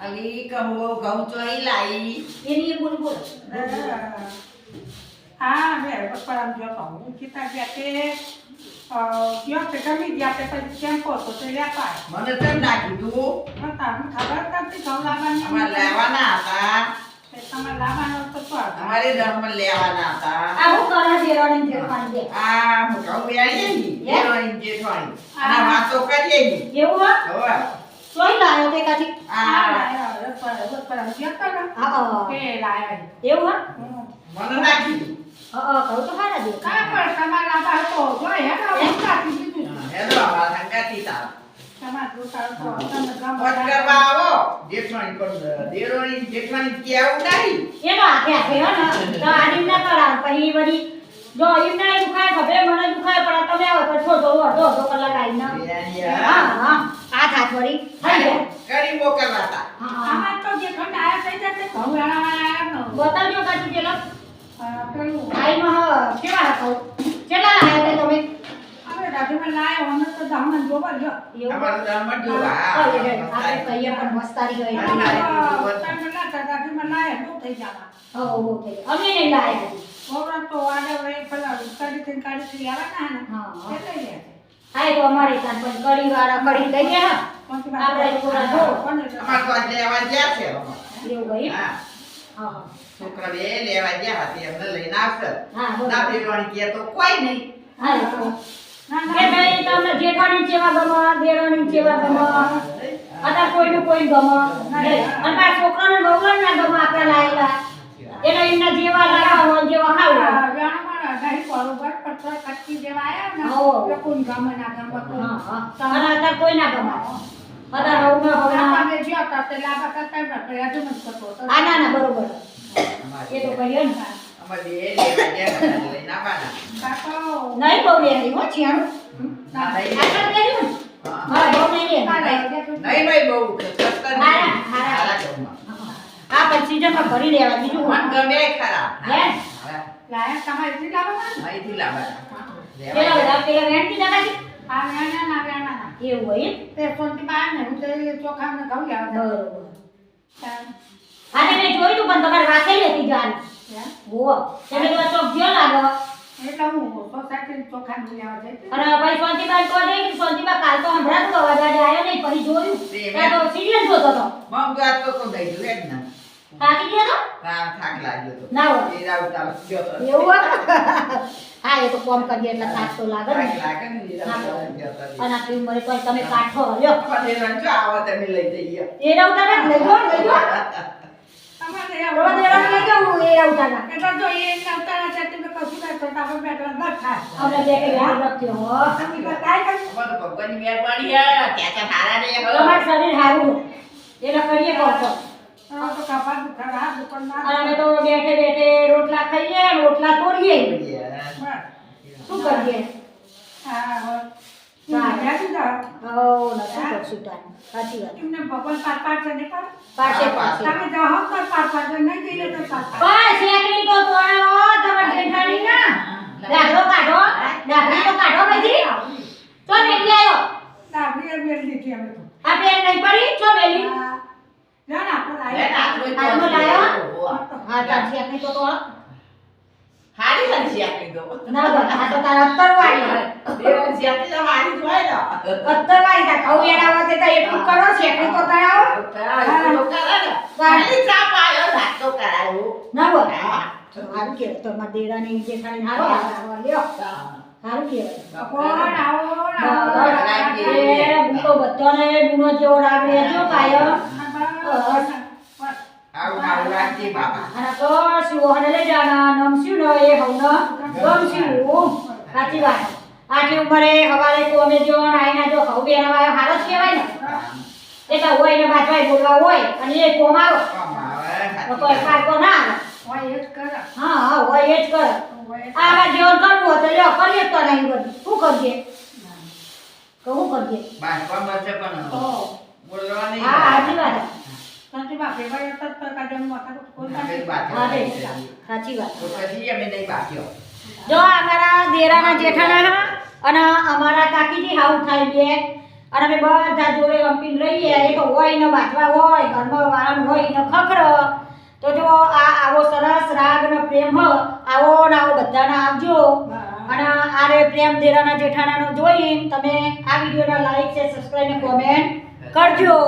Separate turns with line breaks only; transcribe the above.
અલી કહો ઘઉં ચોઈ લાઈ.
એની એ બોલ બોલ.
હા મેં પરમ જોતો હું કીધા ગયા તે અ, ગયો તે ગમી ગયા તે પછી કેમ કહો તો તે લેતા આવ્યા.
મને તેમ ના કીધું.
હતા મને ખબર જ નથી ઘઉં લાવવાની
અમારે લેવાના હતા.
તે તમારે લાવવાનો તો હતા.
અમારે ધર્મ લેવાના હતા.
આ હું કરો દેરાણી જેઠાણી
આ હું ઘઉં વેણીએ ની.
હે?
દેવાની જેઠવાણી. અને વાતો કરીએ
એવું હો?
હવે
ચોઈ લાયો તે કાથી
હા,
આ
લાયા, હવે પર- પરમ ગયો તો ને,
હા
તે લાયા.
એવું હા.
મને ના કીધું
હા હા કહું તો હારા દે
કા પણ તમારા લાવવા તો જો હું કાઢી દીધું.
હેલો અમારા સંગાતી તાર
તમારે જોતા હતો, તમે ગમો
કરવા આવો જેઠવાણી પણ દેરોની જેઠવાણી કેવું નહીં
એનો હાથે હાથે હો ને તો આડીમ ના કરાવ પછી વળી જો એમ દુખાય ખબર મને દુખાય પણ તમે આવો તો છો તો અડધો અડધો કલાક આવી
ના
હા
હા.
થઈ જાય
કરી મોકલવા હતા
હા હા
આમાં તો જે ખંડ આયા થઈ જશે, ઘઉં વાળા.
બતાવજો કાચું પેલા
અ, પેલું
કેવા હતો કેટલા લાયા હતા તમે
હવે દાદીમાં લાયા હોને તો દામણ જોવા લ્યો.
અમારું ધર્મ જોવા
આપણે કહીએ પણ મસ્તારી ગઈ.
તો દાદીમાં લાયા, બહુ થઈ જાવા
હો હો થઈ અમે નહીં લાયા
ઓવરા તો આડે વઈ પેલા કાઢીથી કાઢીથી આવવાના ને.
હા
એ લે.
તો અમારી સાથે પણ કડી વાળા કડી લઈ ગયા આપણે પૂરા જો.
અમાર તો આજ લેવા ગયા છે
એવું ગઈ
હા
હા
છોકરા બે લેવા ગયા હતી એમને લઈને આવશે. ના દેવાની કે તો કોઈ નહીં
હા એ તો.
ના,
કે
ના.
ભાઈ તમને જેઠાણી જેવા ગમો દેરાણી જેવા ગમે અત્યારે કોઈનું કોઈ ગમે. અને છોકરાને ભગવાન ના ગમા આપણે લાયેલા એટલે એમના જેવા લાવવા હોય જેવા ખાવું હોય.
આ વેણમાં દહીં બરોબર, પણ થોડા કચ્છી જેવા આવ્યા ને,
હો.
ગમે ના ગમે તો.
હા હા. અને કોઈ ના ગમે અત્યારે હવે હવે
આપણને જે હતા તે લાભા કરતા કરતો.
આ ના ના બરોબર. એ તો
અમાર
કાકો,
નહીં હો
હા.
બહુ નહીં.
નહીં ભાઈ બહુ
હારા, હારા. આ પછી ભરી લેવા બીજું
મન ગમે ખરા.
હે?
લાવવાના?
અહીંથી લાવવાના.
પેલા
વેણા ના વેણા ના.
એવું હોય?
તે સોનતીબા ને હું તે ચોખા ને ઘઉં લેવા જતો.
બરોબર હા મેં જોયું પણ તમારે હતી જાન
હે?
હો તમે તો ચોક ગયો લાગો
એટલે હું સોસાયટી ચોખા ને લેવા જઈ
અને ભાઈ શાંતિબાઈ તો કે શાંતિબા કાલ તો સંભળાતું અવાજ આજે આવ્યો નહીં પછી જોયું ત્યાં તો સિરિયલ જોતો હતો
તો તો એમ ને.
થાકી ગયો
હા, થાક લાગ્યો તો.
ના હોય.
એ રાવ ચાલો ગયો તો.
એવું? હા એ તો કોમ કરીએ એટલે થાક તો લાગે ને
લાગે ને, એરા ચાલો ગયો તો.
અને આટલી ઉંમરે તો તમે કાઠો લ્યો
પણ એરા જો આવો તમે લઈ જઈએ
એ રવતા ને લઈ ગયો લઈ ગયો
તમારે
લઈ ગયો હું એ
એટલે જો એ નવતારા છે તમે કશું કાંઈ તો તાપે બેઠા ન થાય.
અમને બે કે યાદ રાખ્યો હો
તમે તો કાંઈ કરશો?
અમારે તો ભગવાનની મહેરબાની હે. ત્યાં તો સારા
તમારું શરીર સારું એટલે કરીએ કહો છો
તો
અને અમે તો બેઠે બેઠે રોટલા ખાઈએ રોટલા તોડીએ. શું કરીએ?
પાડે?
જેઠાણી ના દાખલો કાઢો
હા. જા ને. આપણે
તો
તો
હારી હારી શેકી દો.
ના આ તો તાર અત્તર વાળી
દેવાની આપી તો હારી જોય ને.
અત્તર વાળી તા ખવ વખતે તો એટલું કરો શેકડી તો તળાવો
કરાવે તો કરે ને. ખાલી ચા પાયો, નાસ્તો કરાયો.
ના બોલ
હા.
સારું કહેવાય. તો મારા દેરાની ખાલી હારો આવો લ્યો.
હા.
કે
કોણ આવો ના
તો બધાને ગુનો જેવો રાગ રહેજો કાયમ
રાખજે બાપા.
અને તો શિવોને લઈ જાના નમસ્યું ન એ હવન ગમસ્યું સાચી વાત. આટલી ઉંમરે હવારે તો જો આઈના જો હવ બેના કહેવાય ને. એટલે હોય ને બાજવાય બોલવા હોય અને એ કોમ આવો. તો કોઈ
વાત.
ના આવે.
હોય એ જ કરે.
હા હા હોય એ જ કરે. આવા જેવું કરવું તો લ્યો કરીએ જ તો નહીં બધું. શું કરજે તો
બાંધવા પણ
તો. હા સાચી વાત.
શાંતિમાં ભેગા હતા તો કાંઈ એમ માથા કોઈ.
સાચી વાત.
તો કદી અમે નહીં બાંધ્યો.
જો અમારા દેરાના જેઠાણા અને અમારા કાકીજી હાઉ થાય બે અને અમે બધા જોડે રમીને રહીએ એ તો હોય ને બાટવા હોય ઘરમાં વાળન હોય ને ખખર. તો જો આ આવો સરસ રાગ ને પ્રેમ હો આવો ને આવો બધાને આવજો. અને આ રે પ્રેમ દેરાના જેઠાણાનો જોઈને તમે આ વિડીયોને લાઈક છે સબસ્ક્રાઇબ ને કોમેન્ટ કરજો.